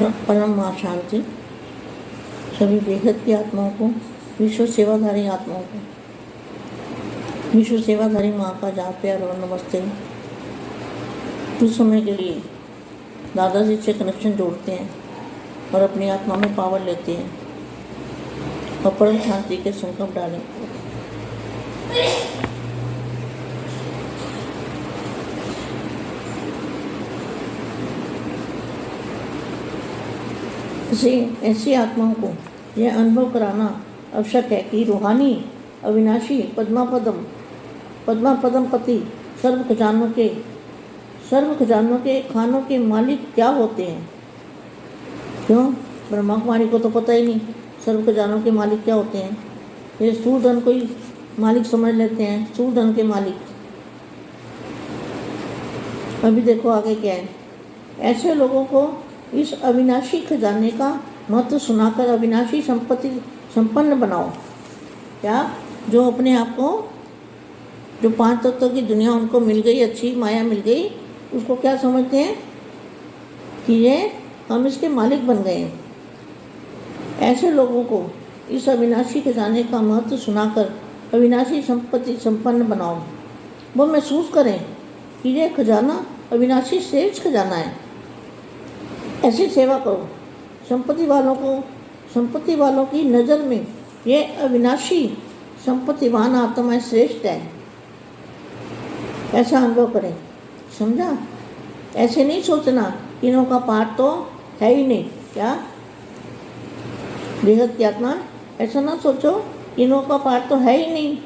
परम माँ शांति सभी बेहद की आत्माओं को विश्व सेवाधारी आत्माओं को विश्व सेवाधारी माँ का जहाँ प्यार और नमस्ते कुछ समय के लिए दादाजी से कनेक्शन जोड़ते हैं और अपनी आत्मा में पावर लेते हैं और परम शांति के संकल्प डालें इसे ऐसी आत्माओं को यह अनुभव कराना आवश्यक है कि रूहानी, अविनाशी, पद्मापदम पद्मापदम पति सर्व खजानों के, सर्व खजानों के खानों के मालिक क्या होते हैं? क्यों? ब्रह्मा कुमारी को तो पता ही नहीं, सर्व खजानों के मालिक क्या होते हैं? ये स्थूल धन को ही मालिक समझ लेते हैं, स्थूल धन के मालिक। अभी देखो आगे क्या है। ऐसे लोगों को इस अविनाशी खजाने का महत्व सुनाकर अविनाशी संपत्ति संपन्न बनाओ। क्या? जो अपने आप को, जो पाँच तत्वों की दुनिया उनको मिल गई, अच्छी माया मिल गई, उसको क्या समझते हैं? कि ये हम इसके मालिक बन गए हैं। ऐसे लोगों को इस अविनाशी खजाने का महत्व सुनाकर अविनाशी संपत्ति संपन्न बनाओ। वो महसूस करें कि ये खजाना अविनाशी श्रेष्ठ खजाना है। ऐसी सेवा करो। संपत्ति वालों को, संपत्ति वालों की नज़र में ये अविनाशी संपत्तिवान आत्मा श्रेष्ठ है। ऐसा अनुभव करें। समझा? ऐसे नहीं सोचना इनों का पाठ तो है ही नहीं, क्या? बेहद की आत्मा ऐसा ना सोचो इनों का पाठ तो है ही नहीं।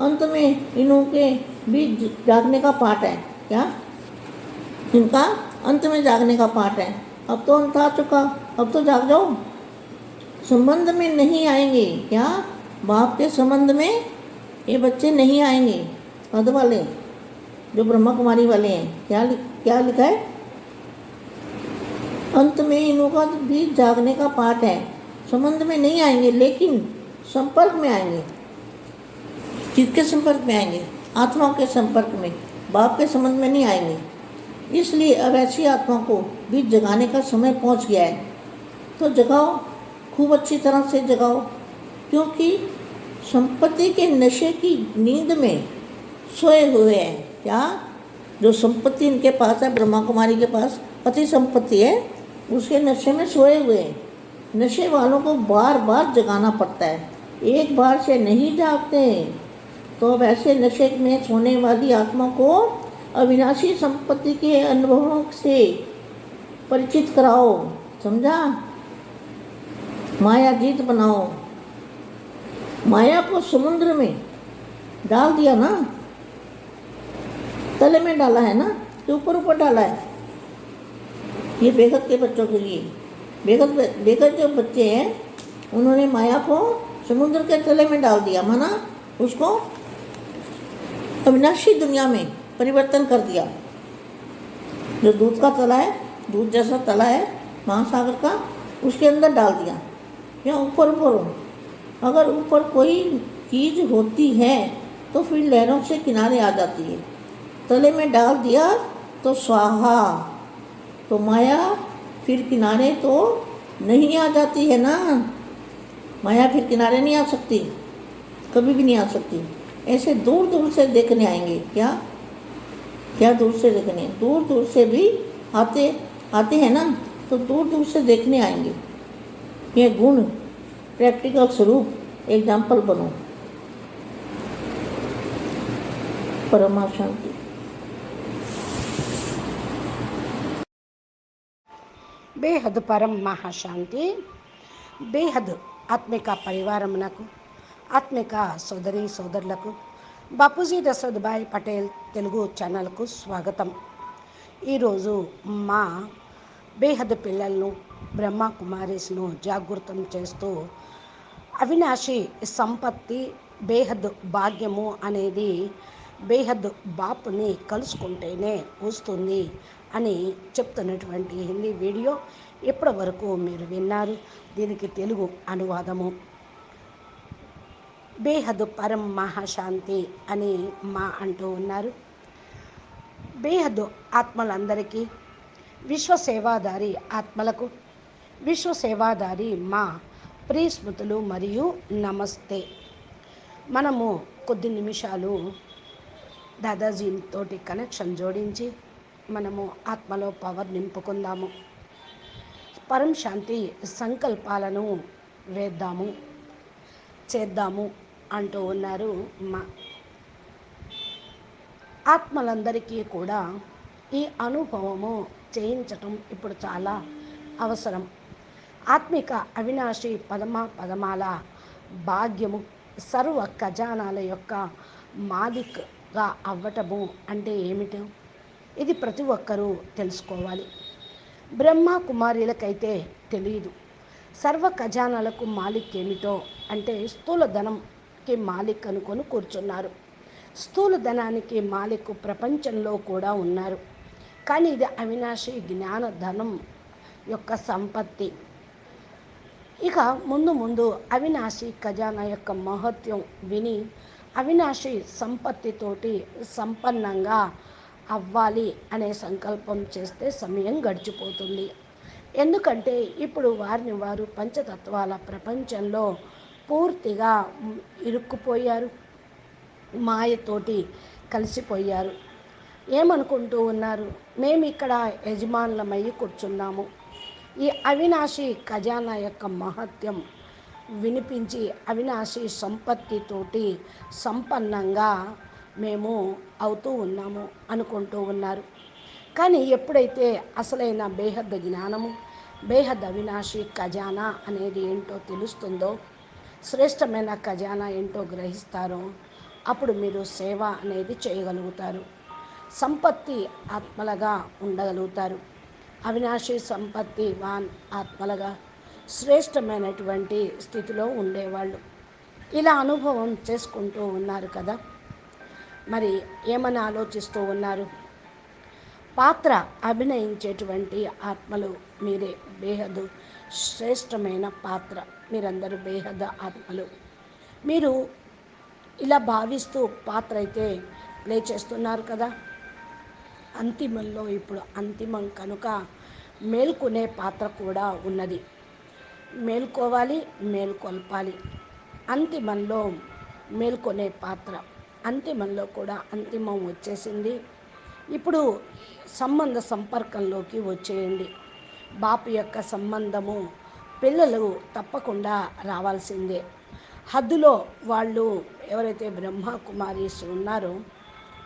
अंत में इनों के बीच जागने का पाठ है, क्या? इनका अंत में जागने का पाठ है। अब तो अंत आ चुका। अब तो जाग जाओ। संबंध में नहीं आएँगे। क्या? बाप के संबंध में ये बच्चे नहीं आएँगे। पद वाले, जो ब्रह्मा कुमारी वाले हैं, क्या लिख क्या लिखा है? अंत में इनों का भी जागने का पाठ है। संबंध में नहीं आएँगे, लेकिन संपर्क में आएँगे। किसके संपर्क में आएँगे? आत्माओं के संपर्क में। बाप के संबंध में नहीं आएँगे। इसलिए अब ऐसी आत्मा को भी जगाने का समय पहुँच गया है। तो जगाओ, खूब अच्छी तरह से जगाओ, क्योंकि संपत्ति के नशे की नींद में सोए हुए हैं। क्या? जो संपत्ति इनके पास है ब्रह्मा कुमारी के पास, अति संपत्ति है, उसके नशे में सोए हुए हैं। नशे वालों को बार बार जगाना पड़ता है। एक बार से नहीं जागते तो अब ऐसे नशे में सोने वाली आत्मा को अविनाशी संपत्ति के अनुभवों से परिचित कराओ, समझा? माया जीत बनाओ। माया को समुद्र में डाल दिया ना? तले में डाला है ना? कि ऊपर ऊपर डाला है? ये बेगत के बच्चों के लिए। बेगत बेगत जो बच्चे हैं, उन्होंने माया को समुद्र के तले में डाल दिया, माना? उसको? अविनाशी दुनिया में परिवर्तन कर दिया। जो दूध का तला है, दूध जैसा तला है, महासागर का, उसके अंदर डाल दिया। या ऊपर ऊपर हो अगर ऊपर कोई चीज़ होती है तो फिर लहरों से किनारे आ जाती है। तले में डाल दिया तो स्वाहा तो माया, फिर किनारे तो नहीं आ जाती है ना। माया फिर किनारे नहीं आ सकती, कभी भी नहीं आ सकती। ऐसे दूर दूर से देखने आएँगे, क्या? क्या दूर से देखने दूर दूर से भी आते आते हैं ना तो दूर दूर से देखने आएंगे ये गुण प्रैक्टिकल स्वरूप एग्जाम्पल बनो परमा शांति బేహద్ పరం మహాశాంతి బేహద్ ఆత్మిక పరివారమునకు ఆత్మిక సోదరి సోదరులకు బాపూజీ దశరథ్భాయ్ పటేల్ తెలుగు ఛానల్కు స్వాగతం. ఈరోజు మా బేహద్ పిల్లలను బ్రహ్మ కుమారీస్ను జాగృతం చేస్తూ అవినాశి సంపత్తి బేహద్ భాగ్యము అనేది బేహద్ బాపుని కలుసుకుంటేనే వస్తుంది అని చెప్తున్నటువంటి హిందీ వీడియో ఇప్పటి వరకు మీరు విన్నారు. దీనికి తెలుగు అనువాదము. బేహద్ పరం మహాశాంతి అని మా అంటూ ఉన్నారు. బేహద్దు ఆత్మలందరికీ విశ్వసేవాదారి ఆత్మలకు విశ్వసేవాదారి మా ప్రియస్మృతులు మరియు నమస్తే. మనము కొద్ది నిమిషాలు దాదాజీతోటి కనెక్షన్ జోడించి మనము ఆత్మలో పవర్ నింపుకుందాము. పరం శాంతి సంకల్పాలను వేద్దాము చేద్దాము. అంటూ ఉన్నారు మా. ఆత్మలందరికీ కూడా ఈ అనుభవము చేయించటం ఇప్పుడు చాలా అవసరం. ఆత్మిక అవినాశి పదమ పదమాల భాగ్యము సర్వ ఖజానాల యొక్క మాలిక్గా అవ్వటము అంటే ఏమిటి? ఇది ప్రతి ఒక్కరూ తెలుసుకోవాలి. బ్రహ్మ కుమారులకైతే తెలియదు సర్వ ఖజానాలకు మాలిక్ ఏమిటో అంటే స్థూల ధనానికి మాలిక్ అనుకొని కూర్చున్నారు. స్థూల ధనానికి మాలిక్ ప్రపంచంలో కూడా ఉన్నారు. కానీ ఇది అవినాశి జ్ఞాన ధనం యొక్క సంపత్తి. ఇక ముందు ముందు అవినాశి ఖజానా యొక్క మహత్యం విని అవినాశి సంపత్తితోటి సంపన్నంగా అవ్వాలి అనే సంకల్పం చేస్తే సమయం గడిచిపోతుంది. ఎందుకంటే ఇప్పుడు వారిని వారు పంచతత్వాల ప్రపంచంలో పూర్తిగా ఇరుక్కుపోయారు. మాయతోటి కలిసిపోయారు. ఏమనుకుంటూ ఉన్నారు? మేము ఇక్కడ యజమానులమయ్యి కూర్చున్నాము. ఈ అవినాశి ఖజానా యొక్క మహత్యం వినిపించి అవినాశి సంపత్తితోటి సంపన్నంగా మేము అవుతూ ఉన్నాము అనుకుంటూ ఉన్నారు. కానీ ఎప్పుడైతే అసలైన బేహద్ జ్ఞానము బేహద్ అవినాశి ఖజానా అనేది ఏంటో తెలుస్తుందో శ్రేష్టమైన ఖజానా ఏంటో గ్రహిస్తారో అప్పుడు మీరు సేవ అనేది చేయగలుగుతారు. సంపత్తి ఆత్మలుగా ఉండగలుగుతారు. అవినాశి సంపత్తి వాన్ ఆత్మలుగా శ్రేష్టమైనటువంటి స్థితిలో ఉండేవాళ్ళు. ఇలా అనుభవం చేసుకుంటూ ఉన్నారు కదా. మరి ఏమని ఆలోచిస్తూ ఉన్నారు? పాత్ర అభినయించేటువంటి ఆత్మలు మీరే. బేహదు శ్రేష్టమైన పాత్ర. మీరందరూ బేహద ఆత్మలు. మీరు ఇలా భావిస్తూ పాత్ర అయితే ప్లే చేస్తున్నారు కదా. అంతిమంలో ఇప్పుడు అంతిమం కనుక మేల్కొనే పాత్ర కూడా ఉన్నది. మేల్కోవాలి మేల్కొల్పాలి. అంతిమంలో మేల్కొనే పాత్ర. అంతిమంలో కూడా అంతిమం వచ్చేసింది. ఇప్పుడు సంబంధ సంపర్కంలోకి వచ్చేయండి. బాపు యొక్క సంబంధము పిల్లలు తప్పకుండా రావాల్సిందే. హద్దులో వాళ్ళు ఎవరైతే బ్రహ్మ కుమారీస్ ఉన్నారో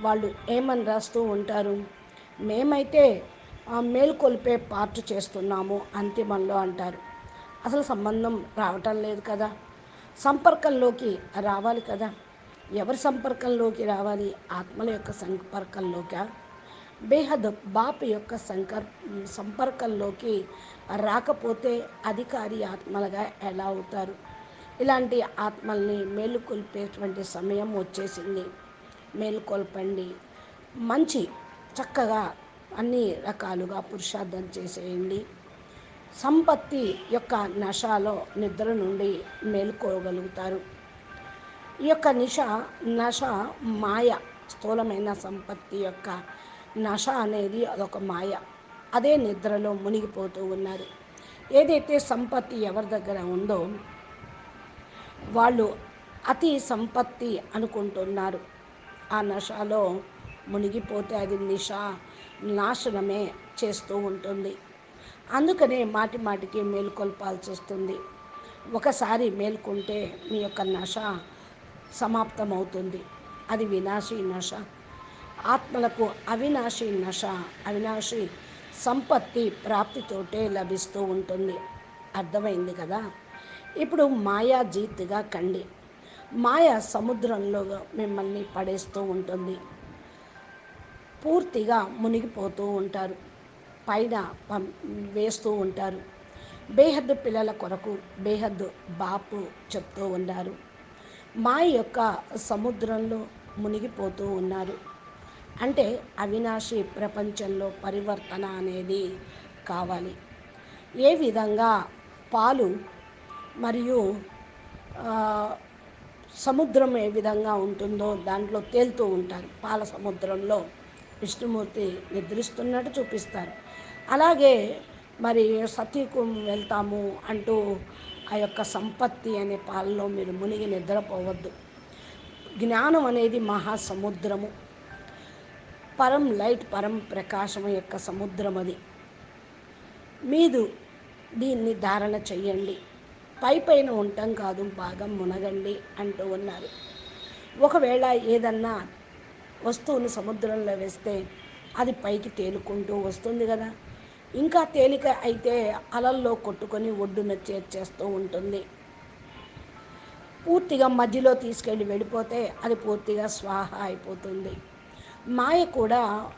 వాళ్ళు ఏమని రాస్తూ ఉంటారు? మేమైతే మేల్కొల్పే పార్ట్ చేస్తున్నాము అంతిమంలో అంటారు. అసలు సంబంధం రావటం లేదు కదా. సంపర్కంలోకి రావాలి కదా. ఎవరి సంపర్కంలోకి రావాలి? ఆత్మల యొక్క సంపర్కంలోకా? బేహద్ బాప్ యొక్క సంకర్ సంపర్కంలోకి రాకపోతే అధికారి ఆత్మలుగా ఎలా అవుతారు? ఇలాంటి ఆత్మల్ని మేలుకొల్పేటువంటి సమయం వచ్చేసింది. మేలుకొల్పండి. మంచి చక్కగా అన్ని రకాలుగా పురుషార్థం చేసేయండి. సంపత్తి యొక్క నషాలో నిద్ర నుండి మేలుకోగలుగుతారు. ఈ యొక్క నిష నష మాయ స్థూలమైన సంపత్తి యొక్క నష అనేది అదొక మాయ. అదే నిద్రలో మునిగిపోతూ ఉన్నారు. ఏదైతే సంపత్తి ఎవరి దగ్గర ఉందో వాళ్ళు అతి సంపత్తి అనుకుంటున్నారు. ఆ నషలో మునిగిపోతే అది నిష నాశనమే చేస్తూ ఉంటుంది. అందుకనే మాటి మాటికి మేలుకొల్పాల్సి వస్తుంది. ఒకసారి మేల్కొంటే మీ యొక్క నష సమాప్తమవుతుంది. అది వినాశీ నష ఆత్మలకు అవినాశి నష అవినాశి సంపత్తి ప్రాప్తితోటే లభిస్తూ ఉంటుంది. అర్థమైంది కదా? ఇప్పుడు మాయా జీత్గా కండి. మాయ సముద్రంలో మిమ్మల్ని పడేస్తూ ఉంటుంది. పూర్తిగా మునిగిపోతూ ఉంటారు. పైన పం- వేస్తూ ఉంటారు. బేహద్దు పిల్లల కొరకు బేహద్దు బాపు చెప్తూ ఉన్నారు. మాయ యొక్క సముద్రంలో మునిగిపోతూ ఉన్నారు. అంటే అవినాశి ప్రపంచంలో పరివర్తన అనేది కావాలి. ఏ విధంగా పాలు మరియు సముద్రం ఏ విధంగా ఉంటుందో దాంట్లో తేలుతూ ఉంటారు. పాల సముద్రంలో విష్ణుమూర్తి నిద్రిస్తున్నట్టు చూపిస్తారు. అలాగే మరి సతీకు వెళ్తాము అంటూ ఆ యొక్క సంపత్తి అనే పాలలో మీరు మునిగి నిద్రపోవద్దు. జ్ఞానం అనేది మహాసముద్రము. పరం లైట్ పరం ప్రకాశం యొక్క సముద్రం అది. మీరు దీన్ని ధారణ చెయ్యండి. పై పైన ఉండటం కాదు బాగా మునగండి అంటూ ఉన్నారు. ఒకవేళ ఏదన్నా వస్తువును సముద్రంలో వేస్తే అది పైకి తేలుకుంటూ వస్తుంది కదా. ఇంకా తేలిక అయితే అలల్లో కొట్టుకొని ఒడ్డున చేర్చేస్తూ ఉంటుంది. పూర్తిగా మధ్యలో తీసుకెళ్ళి వెళ్ళిపోతే అది పూర్తిగా స్వాహ అయిపోతుంది. మాయ కూడా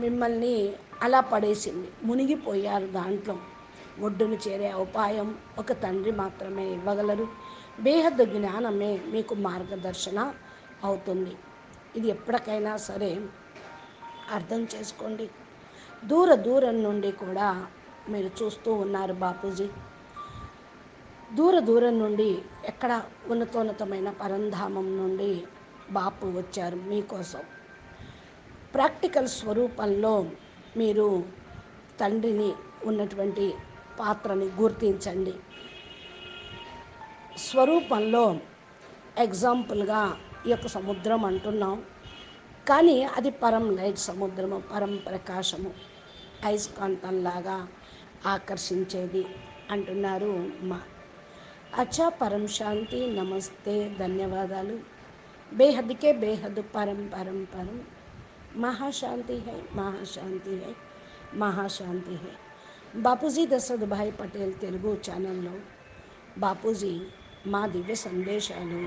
మిమ్మల్ని అలా పడేసింది. మునిగిపోయారు దాంట్లో. ఒడ్డును చేరే ఉపాయం ఒక తండ్రి మాత్రమే ఇవ్వగలరు. బేహద్దు జ్ఞానమే మీకు మార్గదర్శన అవుతుంది. ఇది ఎప్పటికైనా సరే అర్థం చేసుకోండి. దూర దూరం నుండి కూడా మీరు చూస్తూ ఉన్నారు బాపూజీ. దూర దూరం నుండి ఎక్కడ ఉన్నతోన్నతమైన పరంధామం నుండి బాపు వచ్చారు మీకోసం. ప్రాక్టికల్ స్వరూపంలో మీరు తండ్రిని ఉన్నటువంటి పాత్రని గుర్తించండి. స్వరూపంలో ఎగ్జాంపుల్గా ఈ యొక్క సముద్రం అంటున్నాం. కానీ అది పరం లైట్ సముద్రము పరం ప్రకాశము అయస్కాంతంలాగా ఆకర్షించేది అంటున్నారు మా. అచ్చా పరం శాంతి నమస్తే ధన్యవాదాలు. బేహద్కే బేహద్ పరం పరం పరం. మహాశాంతి hi Mahashanti hi Mahashanti hi Bapuji Dasharathbhai Patel Telugu ఛానల్లో బాపూజీ మా దివ్య సందేశాలు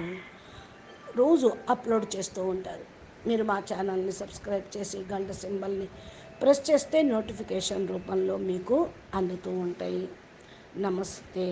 రోజు అప్లోడ్ చేస్తూ ఉంటారు। మీరు మా ఛానల్ని సబ్స్క్రైబ్ చేసి గంట సింబల్ని ప్రెస్ చేస్తే నోటిఫికేషన్ రూపంలో మీకు అందుతూ ఉంటాయి। నమస్తే।